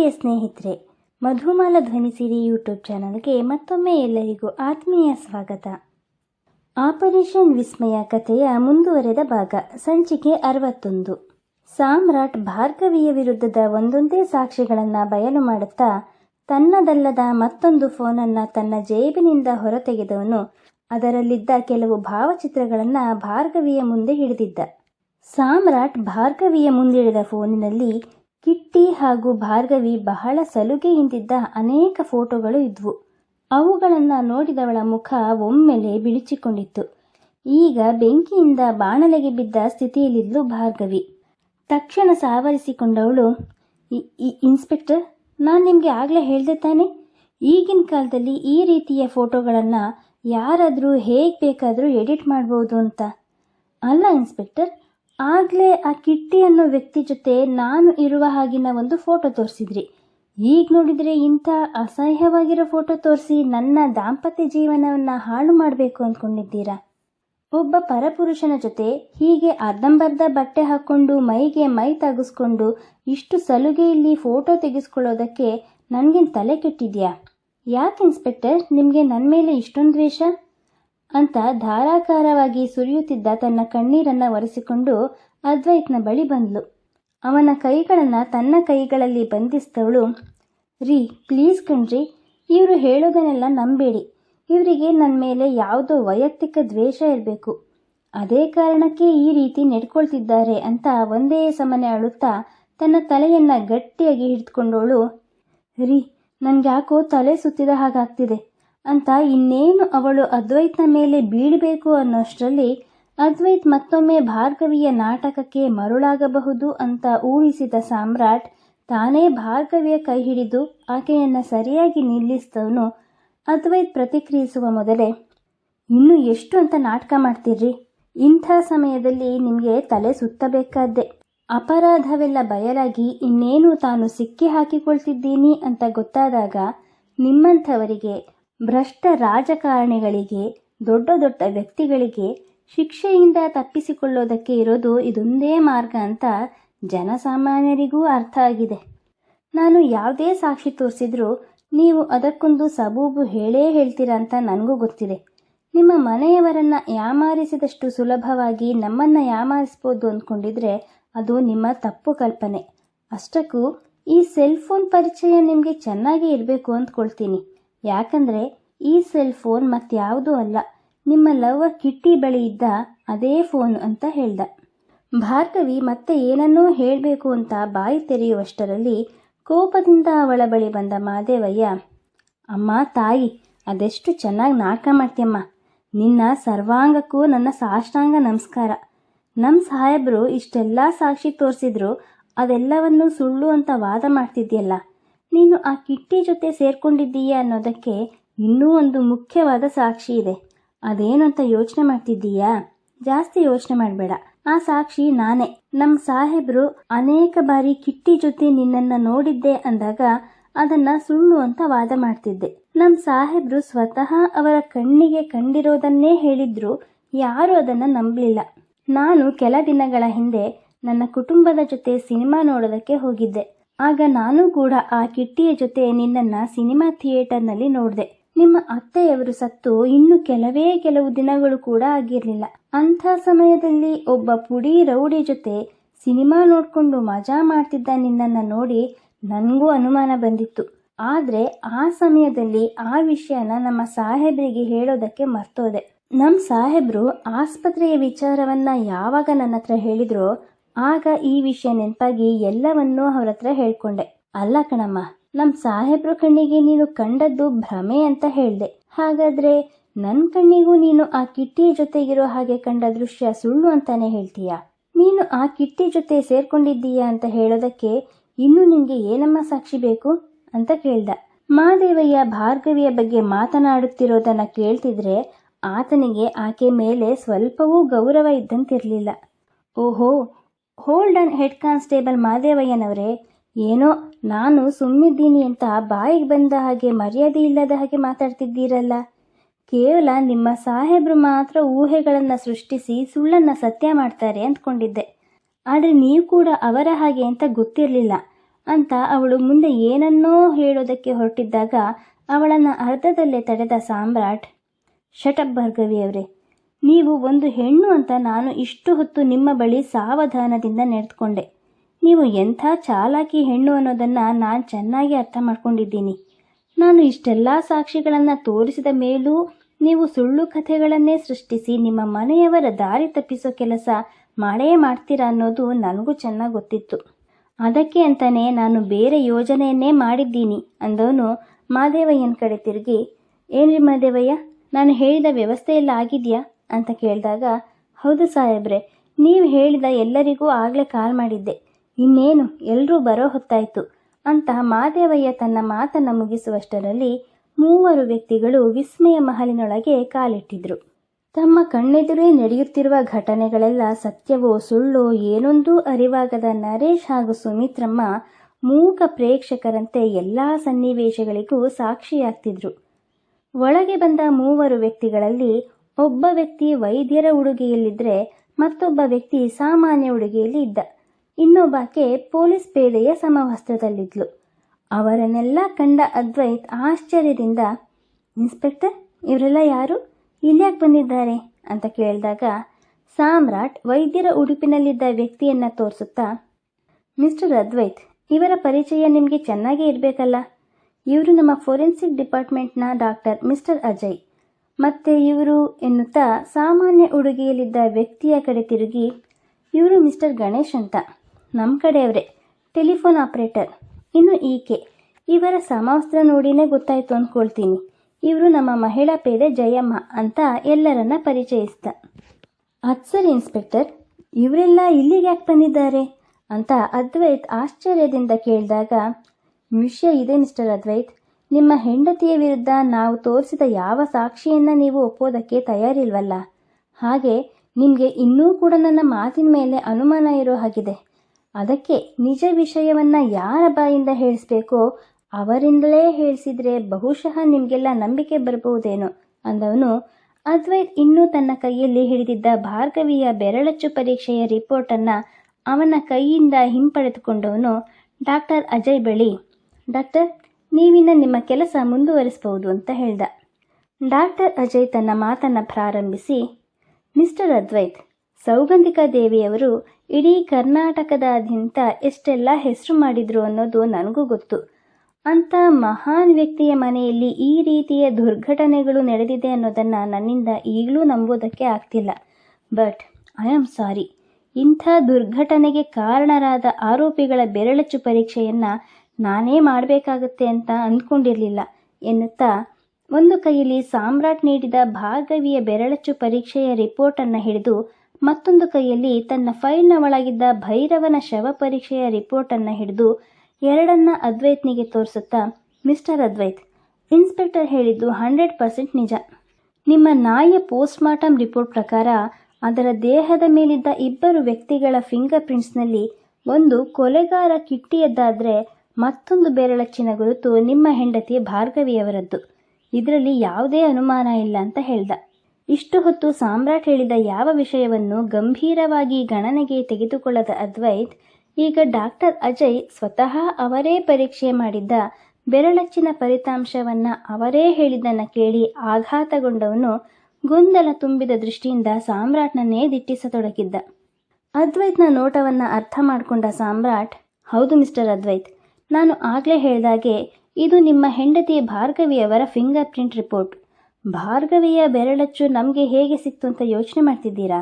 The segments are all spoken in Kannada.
ಪ್ರೀತಿಯ ಸ್ನೇಹಿತರೆ, ಮಧುಮಾಲ ಧ್ವನಿಸಿರಿ ಯೂಟ್ಯೂಬ್ ಚಾನಲ್ಗೆ ಮತ್ತೊಮ್ಮೆ ಎಲ್ಲರಿಗೂ ಆತ್ಮೀಯ ಸ್ವಾಗತ. ಆಪರೇಷನ್ ವಿಸ್ಮಯ ಕಥೆಯ ಮುಂದುವರೆದ ಭಾಗ, ಸಂಚಿಕೆ ಅರವತ್ತೊಂದು. ಸಾಮ್ರಾಟ್ ಭಾರ್ಗವಿಯ ವಿರುದ್ಧದ ಒಂದೊಂದೇ ಸಾಕ್ಷಿಗಳನ್ನು ಬಯಲು ಮಾಡುತ್ತಾ, ತನ್ನದಲ್ಲದ ಮತ್ತೊಂದು ಫೋನನ್ನು ತನ್ನ ಜೇಬಿನಿಂದ ಹೊರತೆಗೆದವನು, ಅದರಲ್ಲಿದ್ದ ಕೆಲವು ಭಾವಚಿತ್ರಗಳನ್ನು ಭಾರ್ಗವಿಯ ಮುಂದೆ ಹಿಡಿದಿದ್ದ. ಸಾಮ್ರಾಟ್ ಭಾರ್ಗವಿಯ ಮುಂದಿಡಿದ ಫೋನಿನಲ್ಲಿ ಕಿಟ್ಟಿ ಹಾಗೂ ಭಾರ್ಗವಿ ಬಹಳ ಸಲುಗೆಯಿಂದಿದ್ದ ಅನೇಕ ಫೋಟೋಗಳು ಇದ್ವು. ಅವುಗಳನ್ನು ನೋಡಿದವಳ ಮುಖ ಒಮ್ಮೆಲೆ ಬಿಳಿಚಿಕೊಂಡಿತ್ತು. ಈಗ ಬೆಂಕಿಯಿಂದ ಬಾಣಲೆಗೆ ಬಿದ್ದ ಸ್ಥಿತಿಯಲ್ಲಿದ್ಲು ಭಾರ್ಗವಿ. ತಕ್ಷಣ ಸಾವರಿಸಿಕೊಂಡವಳು, "ಇ- ಇ- ಇನ್ಸ್ಪೆಕ್ಟರ್, ನಾನು ನಿಮಗೆ ಆಗಲೇ ಹೇಳಿದೆ ತಾನೆ? ಈಗಿನ ಕಾಲದಲ್ಲಿ ಈ ರೀತಿಯ ಫೋಟೋಗಳನ್ನು ಯಾರಾದರೂ ಹೇಗೆ ಬೇಕಾದರೂ ಎಡಿಟ್ ಮಾಡ್ಬೋದು ಅಂತ. ಅಲ್ಲ ಇನ್ಸ್ಪೆಕ್ಟರ್ ಆಗಲೇ ಆ ಕಿಟ್ಟಿ ಅನ್ನೋ ವ್ಯಕ್ತಿ ಜೊತೆ ನಾನು ಇರುವ ಹಾಗಿನ ಒಂದು ಫೋಟೋ ತೋರಿಸಿದ್ರಿ. ಈಗ ನೋಡಿದರೆ ಇಂಥ ಅಸಹ್ಯವಾಗಿರೋ ಫೋಟೋ ತೋರಿಸಿ ನನ್ನ ದಾಂಪತ್ಯ ಜೀವನವನ್ನು ಹಾಳು ಮಾಡಬೇಕು ಅಂದ್ಕೊಂಡಿದ್ದೀರಾ ಒಬ್ಬ ಪರಪುರುಷನ ಜೊತೆ ಹೀಗೆ ಅರ್ಧಂಬರ್ಧ ಬಟ್ಟೆ ಹಾಕ್ಕೊಂಡು ಮೈಗೆ ಮೈ ತಗಿಸ್ಕೊಂಡು ಇಷ್ಟು ಸಲುಗೆಯಲ್ಲಿ ಫೋಟೋ ತೆಗೆಸ್ಕೊಳ್ಳೋದಕ್ಕೆ ನನಗೇನು ತಲೆ ಕೆಟ್ಟಿದೆಯಾ? ಯಾಕೆ ಇನ್ಸ್ಪೆಕ್ಟರ್? ನಿಮಗೆ ನನ್ನ ಮೇಲೆ ಇಷ್ಟೊಂದು ದ್ವೇಷ? ಅಂತ ಧಾರಾಕಾರವಾಗಿ ಸುರಿಯುತ್ತಿದ್ದ ತನ್ನ ಕಣ್ಣೀರನ್ನು ಒರೆಸಿಕೊಂಡು ಅದ್ವೈತ್ನ ಬಳಿ ಬಂದ್ಲು. ಅವನ ಕೈಗಳನ್ನು ತನ್ನ ಕೈಗಳಲ್ಲಿ ಬಂಧಿಸಿದವಳು, ರೀ, ಪ್ಲೀಸ್ ಕಣ್ರಿ, ಇವರು ಹೇಳೋದನ್ನೆಲ್ಲ ನಂಬೇಡಿ. ಇವರಿಗೆ ನನ್ನ ಮೇಲೆ ಯಾವುದೋ ವೈಯಕ್ತಿಕ ದ್ವೇಷ ಇರಬೇಕು. ಅದೇ ಕಾರಣಕ್ಕೆ ಈ ರೀತಿ ನೆಡ್ಕೊಳ್ತಿದ್ದಾರೆ ಅಂತ ಒಂದೇ ಸಮನೆ ಅಳುತ್ತಾ ತನ್ನ ತಲೆಯನ್ನು ಗಟ್ಟಿಯಾಗಿ ಹಿಡಿದುಕೊಂಡವಳು ರೀ, ನನಗ್ಯಾಕೋ ತಲೆ ಸುತ್ತಿದ ಹಾಗಾಗ್ತಿದೆ. ಅಂತ ಇನ್ನೇನು ಅವಳು ಅದ್ವೈತ್ನ ಮೇಲೆ ಬೀಳಬೇಕು ಅನ್ನೋಷ್ಟರಲ್ಲಿ ಅದ್ವೈತ್ ಮತ್ತೊಮ್ಮೆ ಭಾರ್ಗವಿಯ ನಾಟಕಕ್ಕೆ ಮರುಳಾಗಬಹುದು ಅಂತ ಊಹಿಸಿದ ಸಾಮ್ರಾಟ್ ತಾನೇ ಭಾರ್ಗವಿಯ ಕೈ ಹಿಡಿದು ಆಕೆಯನ್ನು ಸರಿಯಾಗಿ ನಿಲ್ಲಿಸಿದವನು ಅದ್ವೈತ್ ಪ್ರತಿಕ್ರಿಯಿಸುವ ಮೊದಲೇ, ಇನ್ನು ಎಷ್ಟು ಅಂತ ನಾಟಕ ಮಾಡ್ತೀರ್ರಿ? ಇಂಥ ಸಮಯದಲ್ಲಿ ನಿಮಗೆ ತಲೆ ಸುತ್ತಬೇಕಾದ್ದೆ. ಅಪರಾಧವೆಲ್ಲ ಬಯಲಾಗಿ ಇನ್ನೇನು ತಾನು ಸಿಕ್ಕಿ ಹಾಕಿಕೊಳ್ತಿದ್ದೀನಿ ಅಂತ ಗೊತ್ತಾದಾಗ ನಿಮ್ಮಂಥವರಿಗೆ ಭ್ರಷ್ಟ ರಾಜಕಾರಣಿಗಳಿಗೆ, ದೊಡ್ಡ ದೊಡ್ಡ ವ್ಯಕ್ತಿಗಳಿಗೆ ಶಿಕ್ಷೆಯಿಂದ ತಪ್ಪಿಸಿಕೊಳ್ಳೋದಕ್ಕೆ ಇರೋದು ಇದೊಂದೇ ಮಾರ್ಗ ಅಂತ ಜನಸಾಮಾನ್ಯರಿಗೂ ಅರ್ಥ ಆಗಿದೆ. ನಾನು ಯಾವುದೇ ಸಾಕ್ಷಿ ತೋರಿಸಿದ್ರೂ ನೀವು ಅದಕ್ಕೊಂದು ಸಬೂಬು ಹೇಳೇ ಹೇಳ್ತೀರಾ ಅಂತ ನನಗೂ ಗೊತ್ತಿದೆ. ನಿಮ್ಮ ಮನೆಯವರನ್ನು ಯಾಮಾರಿಸಿದಷ್ಟು ಸುಲಭವಾಗಿ ನಮ್ಮನ್ನು ಯಾಮಾರಿಸ್ಬೋದು ಅಂದ್ಕೊಂಡಿದ್ರೆ ಅದು ನಿಮ್ಮ ತಪ್ಪು ಕಲ್ಪನೆ. ಅಷ್ಟಕ್ಕೂ ಈ ಸೆಲ್ ಫೋನ್ ಪರಿಚಯ ನಿಮಗೆ ಚೆನ್ನಾಗಿ ಇರಬೇಕು ಅಂದ್ಕೊಳ್ತೀನಿ. ಯಾಕಂದರೆ ಈ ಸೆಲ್ ಫೋನ್ ಮತ್ಯಾವುದೂ ಅಲ್ಲ. ನಿಮ್ಮ ಲವ್ವ ಕಿಟ್ಟಿ ಬಳಿ ಇದ್ದ ಅದೇ ಫೋನ್ ಅಂತ ಹೇಳ್ದ. ಭಾರ್ಗವಿ ಮತ್ತೆ ಏನನ್ನೋ ಹೇಳಬೇಕು ಅಂತ ಬಾಯಿ ತೆರೆಯುವಷ್ಟರಲ್ಲಿ ಕೋಪದಿಂದ ಅವಳ ಬಳಿ ಬಂದ ಮಾದೇವಯ್ಯ, ಅಮ್ಮ, ತಾಯಿ, ಅದೆಷ್ಟು ಚೆನ್ನಾಗಿ ನಾಟಕ ಮಾಡ್ತೀಯಮ್ಮ. ನಿನ್ನ ಸರ್ವಾಂಗಕ್ಕೂ ನನ್ನ ಸಾಷ್ಟಾಂಗ ನಮಸ್ಕಾರ. ನಮ್ಮ ಸಾಹೇಬರು ಇಷ್ಟೆಲ್ಲ ಸಾಕ್ಷಿ ತೋರಿಸಿದ್ರು, ಅದೆಲ್ಲವನ್ನು ಸುಳ್ಳು ಅಂತ ವಾದ ಮಾಡ್ತಿದ್ಯಲ್ಲ. ನೀನು ಆ ಕಿಟ್ಟಿ ಜೊತೆ ಸೇರ್ಕೊಂಡಿದ್ದೀಯ ಅನ್ನೋದಕ್ಕೆ ಇನ್ನೂ ಒಂದು ಮುಖ್ಯವಾದ ಸಾಕ್ಷಿ ಇದೆ. ಅದೇನು ಅಂತ ಯೋಚನೆ ಮಾಡ್ತಿದ್ದೀಯಾ? ಜಾಸ್ತಿ ಯೋಚನೆ ಮಾಡಬೇಡ. ಆ ಸಾಕ್ಷಿ ನಾನೇ. ನಮ್ಮ ಸಾಹೇಬರು ಅನೇಕ ಬಾರಿ ಕಿಟ್ಟಿ ಜೊತೆ ನಿನ್ನನ್ನು ನೋಡಿದ್ದೆ ಅಂದಾಗ ಅದನ್ನ ಸುಳ್ಳು ಅಂತ ವಾದ ಮಾಡ್ತಿದ್ದೆ. ನಮ್ಮ ಸಾಹೇಬರು ಸ್ವತಃ ಅವರ ಕಣ್ಣಿಗೆ ಕಂಡಿರೋದನ್ನೇ ಹೇಳಿದ್ರು. ಯಾರೂ ಅದನ್ನು ನಂಬಲಿಲ್ಲ. ನಾನು ಕೆಲ ದಿನಗಳ ಹಿಂದೆ ನನ್ನ ಕುಟುಂಬದ ಜೊತೆ ಸಿನಿಮಾ ನೋಡೋದಕ್ಕೆ ಹೋಗಿದ್ದೆ. ಆಗ ನಾನು ಕೂಡ ಆ ಕಿಟ್ಟಿಯ ಜೊತೆ ನಿನ್ನನ್ನ ಸಿನಿಮಾ ಥಿಯೇಟರ್ನಲ್ಲಿ ನೋಡಿದೆ. ನಿಮ್ಮ ಅತ್ತೆಯವರು ಸತ್ತು, ಇನ್ನು ಕೆಲವೇ ಕೆಲವು ದಿನಗಳು ಕೂಡ ಆಗಿರಲಿಲ್ಲ. ಅಂಥ ಸಮಯದಲ್ಲಿ ಒಬ್ಬ ಪುಡಿ ರೌಡಿ ಜೊತೆ ಸಿನಿಮಾ ನೋಡಿಕೊಂಡು ಮಜಾ ಮಾಡ್ತಿದ್ದ ನಿನ್ನನ್ನು ನೋಡಿ ನನಗೂ ಅನುಮಾನ ಬಂದಿತ್ತು. ಆದರೆ ಆ ಸಮಯದಲ್ಲಿ ಆ ವಿಷಯನ ನಮ್ಮ ಸಾಹೇಬರಿಗೆ ಹೇಳೋದಕ್ಕೆ ಮರ್ತೋದೆ. ನಮ್ಮ ಸಾಹೇಬರು ಆಸ್ಪತ್ರೆಯ ವಿಚಾರವನ್ನ ಯಾವಾಗ ನನ್ನ ಹತ್ರ ಹೇಳಿದ್ರೋ ಆಗ ಈ ವಿಷಯ ನೆನಪಾಗಿ ಎಲ್ಲವನ್ನೂ ಅವ್ರ ಹತ್ರ ಹೇಳ್ಕೊಂಡೆ. ಅಲ್ಲ ಕಣಮ್ಮ ನಮ್ಮ ಸಾಹೇಬ್ರ ಕಣ್ಣಿಗೆ ನೀನು ಕಂಡದ್ದು ಭ್ರಮೆ ಅಂತ ಹೇಳ್ದೆ. ಹಾಗಾದ್ರೆ ನನ್ನ ಕಣ್ಣಿಗೂ ನೀನು ಆ ಕಿಟ್ಟಿ ಜೊತೆಗಿರೋ ಹಾಗೆ ಕಂಡ ದೃಶ್ಯ ಸುಳ್ಳು ಅಂತಾನೆ ಹೇಳ್ತೀಯಾ? ನೀನು ಆ ಕಿಟ್ಟಿ ಜೊತೆ ಸೇರ್ಕೊಂಡಿದ್ದೀಯಾ ಅಂತ ಹೇಳೋದಕ್ಕೆ ಇನ್ನು ನಿಮಗೆ ಏನಮ್ಮ ಸಾಕ್ಷಿ ಬೇಕು ಅಂತ ಕೇಳ್ದ. ಮಾದೇವಯ್ಯ ಭಾರ್ಗವಿಯ ಬಗ್ಗೆ ಮಾತನಾಡುತ್ತಿರೋದನ್ನ ಕೇಳ್ತಿದ್ರೆ ಆತನಿಗೆ ಆಕೆ ಮೇಲೆ ಸ್ವಲ್ಪವೂ ಗೌರವ ಇದ್ದಂತಿರಲಿಲ್ಲ. ಓಹೋ ಹೋಲ್ಡ್ ಹೆಡ್ ಕಾನ್ಸ್ಟೇಬಲ್ ಮಾದೇವಯ್ಯನವರೇ ಏನೋ ನಾನು ಸುಮ್ಮಿದ್ದೀನಿ ಅಂತ ಬಾಯಿಗೆ ಬಂದ ಹಾಗೆ ಮರ್ಯಾದೆ ಇಲ್ಲದ ಹಾಗೆ ಮಾತಾಡ್ತಿದ್ದೀರಲ್ಲ? ಕೇವಲ ನಿಮ್ಮ ಸಾಹೇಬರು ಮಾತ್ರ ಊಹೆಗಳನ್ನು ಸೃಷ್ಟಿಸಿ ಸುಳ್ಳನ್ನು ಸತ್ಯ ಮಾಡ್ತಾರೆ ಅಂದ್ಕೊಂಡಿದ್ದೆ. ಆದರೆ ನೀವು ಕೂಡ ಅವರ ಹಾಗೆ ಅಂತ ಗೊತ್ತಿರಲಿಲ್ಲ ಅಂತ ಅವಳು ಮುಂದೆ ಏನನ್ನೋ ಹೇಳೋದಕ್ಕೆ ಹೊರಟಿದ್ದಾಗ ಅವಳನ್ನು ಅರ್ಧದಲ್ಲೇ ತಡೆದ ಸಾಮ್ರಾಟ್. ಶಟಪ್ ಭಾರ್ಗವಿಯವರೇ ನೀವು ಒಂದು ಹೆಣ್ಣು ಅಂತ ನಾನು ಇಷ್ಟು ಹೊತ್ತು ನಿಮ್ಮ ಬಳಿ ಸಾವಧಾನದಿಂದ ನಡೆದುಕೊಂಡೆ ನೀವು ಎಂಥ ಚಾಲಾಕಿ ಹೆಣ್ಣು ಅನ್ನೋದನ್ನು ನಾನು ಚೆನ್ನಾಗಿ ಅರ್ಥ ಮಾಡ್ಕೊಂಡಿದ್ದೀನಿ. ನಾನು ಇಷ್ಟೆಲ್ಲ ಸಾಕ್ಷಿಗಳನ್ನು ತೋರಿಸಿದ ಮೇಲೂ ನೀವು ಸುಳ್ಳು ಕಥೆಗಳನ್ನೇ ಸೃಷ್ಟಿಸಿ ನಿಮ್ಮ ಮನೆಯವರ ದಾರಿ ತಪ್ಪಿಸೋ ಕೆಲಸ ಮಾಡೇ ಮಾಡ್ತೀರಾ ಅನ್ನೋದು ನನಗೂ ಚೆನ್ನಾಗಿ ಗೊತ್ತಿತ್ತು. ಅದಕ್ಕೆ ಅಂತಲೇ ನಾನು ಬೇರೆ ಯೋಜನೆಯನ್ನೇ ಮಾಡಿದ್ದೀನಿ ಅಂದವನು ಮಾದೇವಯ್ಯನ ಕಡೆ ತಿರುಗಿ, ಏನ್ರಿ ಮಾದೇವಯ್ಯ, ನಾನು ಹೇಳಿದ ವ್ಯವಸ್ಥೆ ಎಲ್ಲ ಆಗಿದೆಯಾ? ಅಂತ ಕೇಳಿದಾಗ, ಹೌದು ಸಾಹೇಬ್ರೆ, ನೀವು ಹೇಳಿದ ಎಲ್ಲರಿಗೂ ಆಗಲೇ ಕಾಲ್ ಮಾಡಿದ್ದೆ. ಇನ್ನೇನು ಎಲ್ಲರೂ ಬರೋ ಹೊತ್ತಾಯಿತು. ಅಂತ ಮಾದೇವಯ್ಯ ತನ್ನ ಮಾತನ್ನು ಮುಗಿಸುವಷ್ಟರಲ್ಲಿ ಮೂವರು ವ್ಯಕ್ತಿಗಳು ವಿಸ್ಮಯ ಮಹಲಿನೊಳಗೆ ಕಾಲಿಟ್ಟಿದ್ರು. ತಮ್ಮ ಕಣ್ಣೆದುರೇ ನಡೆಯುತ್ತಿರುವ ಘಟನೆಗಳೆಲ್ಲ ಸತ್ಯವೋ, ಸುಳ್ಳೋ, ಏನೊಂದೂ ಅರಿವಾಗದ ನರೇಶ್ ಹಾಗೂ ಸುಮಿತ್ರಮ್ಮ ಮೂಕ ಪ್ರೇಕ್ಷಕರಂತೆ ಎಲ್ಲ ಸನ್ನಿವೇಶಗಳಿಗೂ ಸಾಕ್ಷಿಯಾಗ್ತಿದ್ರು. ಒಳಗೆ ಬಂದ ಮೂವರು ವ್ಯಕ್ತಿಗಳಲ್ಲಿ ಒಬ್ಬ ವ್ಯಕ್ತಿ ವೈದ್ಯರ ಉಡುಗೆಯಲ್ಲಿದ್ದರೆ ಮತ್ತೊಬ್ಬ ವ್ಯಕ್ತಿ ಸಾಮಾನ್ಯ ಉಡುಗೆಯಲ್ಲಿ ಇದ್ದ. ಇನ್ನೊಬ್ಬಾಕೆ ಪೊಲೀಸ್ ಪೇದೆಯ ಸಮವಸ್ತ್ರದಲ್ಲಿದ್ಲು. ಅವರನ್ನೆಲ್ಲ ಕಂಡ ಅದ್ವೈತ್ ಆಶ್ಚರ್ಯದಿಂದ, ಇನ್ಸ್ಪೆಕ್ಟರ್, ಇವರೆಲ್ಲ ಯಾರು? ಇಲ್ಯಾಕೆ ಬಂದಿದ್ದಾರೆ? ಅಂತ ಕೇಳಿದಾಗ, ಸಾಮ್ರಾಟ್ ವೈದ್ಯರ ಉಡುಪಿನಲ್ಲಿದ್ದ ವ್ಯಕ್ತಿಯನ್ನು ತೋರಿಸುತ್ತಾ, ಮಿಸ್ಟರ್ ಅದ್ವೈತ್, ಇವರ ಪರಿಚಯ ನಿಮಗೆ ಚೆನ್ನಾಗೇ ಇರಬೇಕಲ್ಲ. ಇವರು ನಮ್ಮ ಫೋರೆನ್ಸಿಕ್ ಡಿಪಾರ್ಟ್ಮೆಂಟ್ನ ಡಾಕ್ಟರ್ ಮಿಸ್ಟರ್ ಅಜಯ್. ಮತ್ತೆ ಇವರು ಎನ್ನುತ್ತಾ ಸಾಮಾನ್ಯ ಉಡುಗೆಯಲ್ಲಿದ್ದ ವ್ಯಕ್ತಿಯ ಕಡೆ ತಿರುಗಿ, ಇವರು ಮಿಸ್ಟರ್ ಗಣೇಶ್ ಅಂತ. ನಮ್ಮ ಕಡೆಯವರೇ. Telephone operator. ಇನ್ನು ಈಕೆ. ಇವರ ಸಮವಸ್ತ್ರ ನೋಡಿನೇ ಗೊತ್ತಾಯಿತು ಅಂದ್ಕೊಳ್ತೀನಿ ಇವರು ನಮ್ಮ ಮಹಿಳಾ ಪೇದೆ ಜಯಮ್ಮ ಅಂತ ಎಲ್ಲರನ್ನ ಪರಿಚಯಿಸ್ತ ಅದ್ ಸರಿ ಇನ್ಸ್ಪೆಕ್ಟರ್. ಇವರೆಲ್ಲ ಇಲ್ಲಿಗೆ ಯಾಕೆ ಬಂದಿದ್ದಾರೆ? ಅಂತ ಅದ್ವೈತ್ ಆಶ್ಚರ್ಯದಿಂದ ಕೇಳಿದಾಗ, ವಿಷಯ ಇದೆ ಮಿಸ್ಟರ್ ಅದ್ವೈತ್. ನಿಮ್ಮ ಹೆಂಡತಿಯ ವಿರುದ್ಧ ನಾವು ತೋರಿಸಿದ ಯಾವ ಸಾಕ್ಷಿಯನ್ನು ನೀವು ಒಪ್ಪೋದಕ್ಕೆ ತಯಾರಿಲ್ವಲ್ಲ? ಹಾಗೆ ನಿಮಗೆ ಇನ್ನೂ ಕೂಡ ನನ್ನ ಮಾತಿನ ಮೇಲೆ ಅನುಮಾನ ಇರೋ ಹಾಗಿದೆ. ಅದಕ್ಕೆ ನಿಜ ವಿಷಯವನ್ನು ಯಾರ ಬಾಯಿಂದ ಹೇಳಿಸ್ಬೇಕೋ ಅವರಿಂದಲೇ ಹೇಳಿಸಿದ್ರೆ ಬಹುಶಃ ನಿಮಗೆಲ್ಲ ನಂಬಿಕೆ ಬರಬಹುದೇನೋ ಅಂದವನು ಅದ್ವೈತ್ ಇನ್ನೂ ತನ್ನ ಕೈಯಲ್ಲಿ ಹಿಡಿದಿದ್ದ ಭಾರ್ಗವಿಯ ಬೆರಳಚ್ಚು ಪರೀಕ್ಷೆಯ ರಿಪೋರ್ಟನ್ನು ಅವನ ಕೈಯಿಂದ ಹಿಂಪಡೆದುಕೊಂಡವನು ಡಾಕ್ಟರ್ ಅಜಯ್ ಬಳಿ. ಡಾಕ್ಟರ್ ನೀವಿನ್ನ ನಿಮ್ಮ ಕೆಲಸ ಮುಂದುವರಿಸಬಹುದು ಅಂತ ಹೇಳ್ದ. ಡಾಕ್ಟರ್ ಅಜಯ್ ತನ್ನ ಮಾತನ್ನು ಪ್ರಾರಂಭಿಸಿ, ಮಿಸ್ಟರ್ ಅದ್ವೈತ್, ಸೌಗಂಧಿಕಾ ದೇವಿಯವರು ಇಡೀ ಕರ್ನಾಟಕದಾದ್ಯಂತ ಎಷ್ಟೆಲ್ಲ ಹೆಸರು ಮಾಡಿದ್ರು ಅನ್ನೋದು ನನಗೂ ಗೊತ್ತು. ಅಂಥ ಮಹಾನ್ ವ್ಯಕ್ತಿಯ ಮನೆಯಲ್ಲಿ ಈ ರೀತಿಯ ದುರ್ಘಟನೆಗಳು ನಡೆದಿದೆ ಅನ್ನೋದನ್ನು ನನ್ನಿಂದ ಈಗಲೂ ನಂಬೋದಕ್ಕೆ ಆಗ್ತಿಲ್ಲ. But I am sorry. ಇಂಥ ದುರ್ಘಟನೆಗೆ ಕಾರಣರಾದ ಆರೋಪಿಗಳ ಬೆರಳಚ್ಚು ಪರೀಕ್ಷೆಯನ್ನು ನಾನೇ ಮಾಡಬೇಕಾಗತ್ತೆ ಅಂತ ಅಂದ್ಕೊಂಡಿರಲಿಲ್ಲ ಎನ್ನುತ್ತಾ ಒಂದು ಕೈಯಲ್ಲಿ ಸಾಮ್ರಾಟ್ ನೀಡಿದ ಭಾರ್ಗವಿಯ ಬೆರಳಚ್ಚು ಪರೀಕ್ಷೆಯ ರಿಪೋರ್ಟನ್ನು ಹಿಡಿದು ಮತ್ತೊಂದು ಕೈಯಲ್ಲಿ ತನ್ನ ಫೈಲ್ನ ಒಳಗಿದ್ದ ಭೈರವನ ಶವ ಪರೀಕ್ಷೆಯ ರಿಪೋರ್ಟನ್ನು ಹಿಡಿದು ಎರಡನ್ನ ಅದ್ವೈತ್ನಿಗೆ ತೋರಿಸುತ್ತಾ, ಮಿಸ್ಟರ್ ಅದ್ವೈತ್, ಇನ್ಸ್ಪೆಕ್ಟರ್ ಹೇಳಿದ್ದು ಹಂಡ್ರೆಡ್ ಪರ್ಸೆಂಟ್ ನಿಜ. ನಿಮ್ಮ ನಾಯಿಯ ಪೋಸ್ಟ್ಮಾರ್ಟಮ್ ರಿಪೋರ್ಟ್ ಪ್ರಕಾರ ಅದರ ದೇಹದ ಮೇಲಿದ್ದ ಇಬ್ಬರು ವ್ಯಕ್ತಿಗಳ ಫಿಂಗರ್ ಪ್ರಿಂಟ್ಸ್ನಲ್ಲಿ ಒಂದು ಕೊಲೆಗಾರ ಕಿಟ್ಟಿಯದ್ದಾದರೆ ಮತ್ತೊಂದು ಬೆರಳಚ್ಚಿನ ಗುರುತು ನಿಮ್ಮ ಹೆಂಡತಿ ಭಾರ್ಗವಿಯವರದ್ದು. ಇದರಲ್ಲಿ ಯಾವುದೇ ಅನುಮಾನ ಇಲ್ಲ ಅಂತ ಹೇಳ್ದ. ಇಷ್ಟು ಹೊತ್ತು ಸಾಮ್ರಾಟ್ ಹೇಳಿದ ಯಾವ ವಿಷಯವನ್ನು ಗಂಭೀರವಾಗಿ ಗಣನೆಗೆ ತೆಗೆದುಕೊಳ್ಳದ ಅದ್ವೈತ್, ಈಗ ಡಾಕ್ಟರ್ ಅಜಯ್ ಸ್ವತಃ ಅವರೇ ಪರೀಕ್ಷೆ ಮಾಡಿದ್ದ ಬೆರಳಚ್ಚಿನ ಫಲಿತಾಂಶವನ್ನು ಅವರೇ ಹೇಳಿದ್ದನ್ನು ಕೇಳಿ ಆಘಾತಗೊಂಡವನು ಗೊಂದಲ ತುಂಬಿದ ದೃಷ್ಟಿಯಿಂದ ಸಾಮ್ರಾಟ್ನನ್ನೇ ದಿಟ್ಟಿಸತೊಡಗಿದ್ದ. ಅದ್ವೈತ್ನ ನೋಟವನ್ನು ಅರ್ಥ ಮಾಡಿಕೊಂಡ ಸಾಮ್ರಾಟ್, ಹೌದು ಮಿಸ್ಟರ್ ಅದ್ವೈತ್ ನಾನು ಆಗಲೇ ಹೇಳಿದಾಗೆ ಇದು ನಿಮ್ಮ ಹೆಂಡತಿ ಭಾರ್ಗವಿಯವರ ಫಿಂಗರ್ ಪ್ರಿಂಟ್ ರಿಪೋರ್ಟ್ ಭಾರ್ಗವಿಯ ಬೆರಳಚ್ಚು ನಮಗೆ ಹೇಗೆ ಸಿಕ್ತು ಅಂತ ಯೋಚನೆ ಮಾಡ್ತಿದ್ದೀರಾ?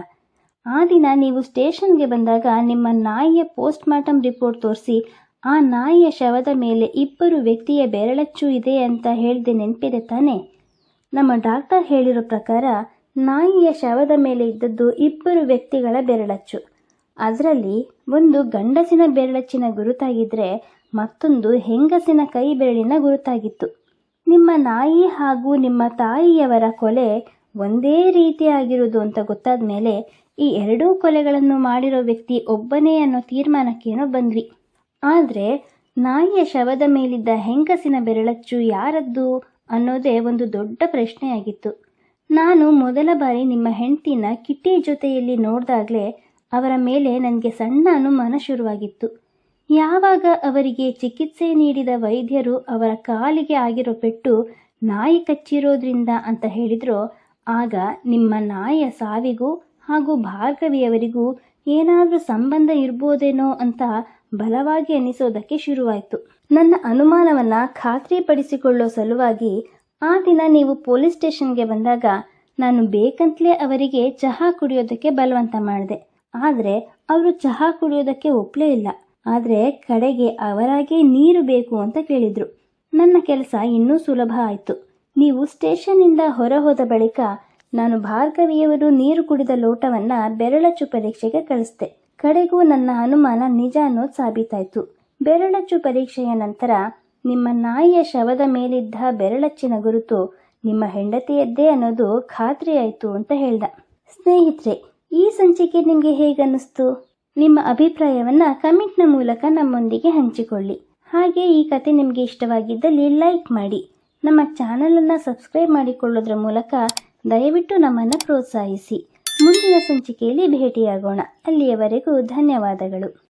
ಆ ದಿನ ನೀವು ಸ್ಟೇಷನ್ಗೆ ಬಂದಾಗ ನಿಮ್ಮ ನಾಯಿಯ ಪೋಸ್ಟ್ ಮಾರ್ಟಮ್ ರಿಪೋರ್ಟ್ ತೋರಿಸಿ, ಆ ನಾಯಿಯ ಶವದ ಮೇಲೆ ಇಬ್ಬರು ವ್ಯಕ್ತಿಯ ಬೆರಳಚ್ಚು ಇದೆ ಅಂತ ಹೇಳಿದೆ ನೆನಪಿದೆ ತಾನೆ? ನಮ್ಮ ಡಾಕ್ಟರ್ ಹೇಳಿರೋ ಪ್ರಕಾರ, ನಾಯಿಯ ಶವದ ಮೇಲೆ ಇದ್ದದ್ದು ಇಬ್ಬರು ವ್ಯಕ್ತಿಗಳ ಬೆರಳಚ್ಚು. ಅದರಲ್ಲಿ ಒಂದು ಗಂಡಸಿನ ಬೆರಳಚ್ಚಿನ ಗುರುತಾಗಿದ್ದರೆ ಮತ್ತೊಂದು ಹೆಂಗಸಿನ ಕೈ ಬೆರಳಿನ ಗುರುತಾಗಿತ್ತು. ನಿಮ್ಮ ನಾಯಿ ಹಾಗೂ ನಿಮ್ಮ ತಾಯಿಯವರ ಕೊಲೆ ಒಂದೇ ರೀತಿಯಾಗಿರುವುದು ಅಂತ ಗೊತ್ತಾದ ಮೇಲೆ ಈ ಎರಡೂ ಕೊಲೆಗಳನ್ನು ಮಾಡಿರೋ ವ್ಯಕ್ತಿ ಒಬ್ಬನೇ ಅನ್ನೋ ತೀರ್ಮಾನಕ್ಕೇನೋ ಬಂದ್ವಿ. ಆದರೆ ನಾಯಿಯ ಶವದ ಮೇಲಿದ್ದ ಹೆಂಗಸಿನ ಬೆರಳಚ್ಚು ಯಾರದ್ದು ಅನ್ನೋದೇ ಒಂದು ದೊಡ್ಡ ಪ್ರಶ್ನೆಯಾಗಿತ್ತು. ನಾನು ಮೊದಲ ಬಾರಿ ನಿಮ್ಮ ಹೆಂಡತಿನ ಕಿಟ್ಟಿ ಜೊತೆಯಲ್ಲಿ ನೋಡಿದಾಗಲೇ ಅವರ ಮೇಲೆ ನನಗೆ ಸಣ್ಣ ಅನುಮಾನ ಶುರುವಾಗಿತ್ತು. ಯಾವಾಗ ಅವರಿಗೆ ಚಿಕಿತ್ಸೆ ನೀಡಿದ ವೈದ್ಯರು ಅವರ ಕಾಲಿಗೆ ಆಗಿರೋ ಪೆಟ್ಟು ನಾಯಿ ಕಚ್ಚಿರೋದ್ರಿಂದ ಅಂತ ಹೇಳಿದ್ರೋ, ಆಗ ನಿಮ್ಮ ನಾಯಿಯ ಸಾವಿಗೂ ಹಾಗೂ ಭಾರ್ಗವಿಯವರಿಗೂ ಏನಾದರೂ ಸಂಬಂಧ ಇರ್ಬೋದೇನೋ ಅಂತ ಬಲವಾಗಿ ಅನಿಸೋದಕ್ಕೆ ಶುರುವಾಯಿತು. ನನ್ನ ಅನುಮಾನವನ್ನು ಖಾತ್ರಿಪಡಿಸಿಕೊಳ್ಳೋ ಸಲುವಾಗಿ ಆ ದಿನ ನೀವು ಪೊಲೀಸ್ ಸ್ಟೇಷನ್ಗೆ ಬಂದಾಗ ನಾನು ಬೇಕಂತಲೇ ಅವರಿಗೆ ಚಹಾ ಕುಡಿಯೋದಕ್ಕೆ ಬಲವಂತ ಮಾಡಿದೆ. ಆದರೆ ಅವರು ಚಹಾ ಕುಡಿಯೋದಕ್ಕೆ ಒಪ್ಪಲೇ ಇಲ್ಲ. ಆದರೆ ಕಡೆಗೆ ಅವರಾಗೇ ನೀರು ಬೇಕು ಅಂತ ಕೇಳಿದರು. ನನ್ನ ಕೆಲಸ ಇನ್ನೂ ಸುಲಭ ಆಯಿತು. ನೀವು ಸ್ಟೇಷನ್ನಿಂದ ಹೊರ ಹೋದ ಬಳಿಕ ನಾನು ಭಾರ್ಗವಿಯವರು ನೀರು ಕುಡಿದ ಲೋಟವನ್ನು ಬೆರಳಚ್ಚು ಪರೀಕ್ಷೆಗೆ ಕಳಿಸ್ದೆ. ಕಡೆಗೂ ನನ್ನ ಅನುಮಾನ ನಿಜ ಅನ್ನೋದು ಸಾಬೀತಾಯಿತು. ಬೆರಳಚ್ಚು ಪರೀಕ್ಷೆಯ ನಂತರ ನಿಮ್ಮ ನಾಯಿಯ ಶವದ ಮೇಲಿದ್ದ ಬೆರಳಚ್ಚಿನ ಗುರುತು ನಿಮ್ಮ ಹೆಂಡತಿಯದ್ದೇ ಅನ್ನೋದು ಖಾತ್ರಿಯಾಯಿತು ಅಂತ ಹೇಳ್ದ. ಸ್ನೇಹಿತರೆ ಈ ಸಂಚಿಕೆ ನಿಮಗೆ ಹೇಗನ್ನಿಸ್ತು? ನಿಮ್ಮ ಅಭಿಪ್ರಾಯವನ್ನು ಕಮೆಂಟ್ನ ಮೂಲಕ ನಮ್ಮೊಂದಿಗೆ ಹಂಚಿಕೊಳ್ಳಿ. ಹಾಗೆ ಈ ಕತೆ ನಿಮಗೆ ಇಷ್ಟವಾಗಿದ್ದಲ್ಲಿ ಲೈಕ್ ಮಾಡಿ. ನಮ್ಮ ಚಾನಲನ್ನು ಸಬ್ಸ್ಕ್ರೈಬ್ ಮಾಡಿಕೊಳ್ಳೋದ್ರ ಮೂಲಕ ದಯವಿಟ್ಟು ನಮ್ಮನ್ನು ಪ್ರೋತ್ಸಾಹಿಸಿ. ಮುಂದಿನ ಸಂಚಿಕೆಯಲ್ಲಿ ಭೇಟಿಯಾಗೋಣ. ಅಲ್ಲಿಯವರೆಗೂ ಧನ್ಯವಾದಗಳು.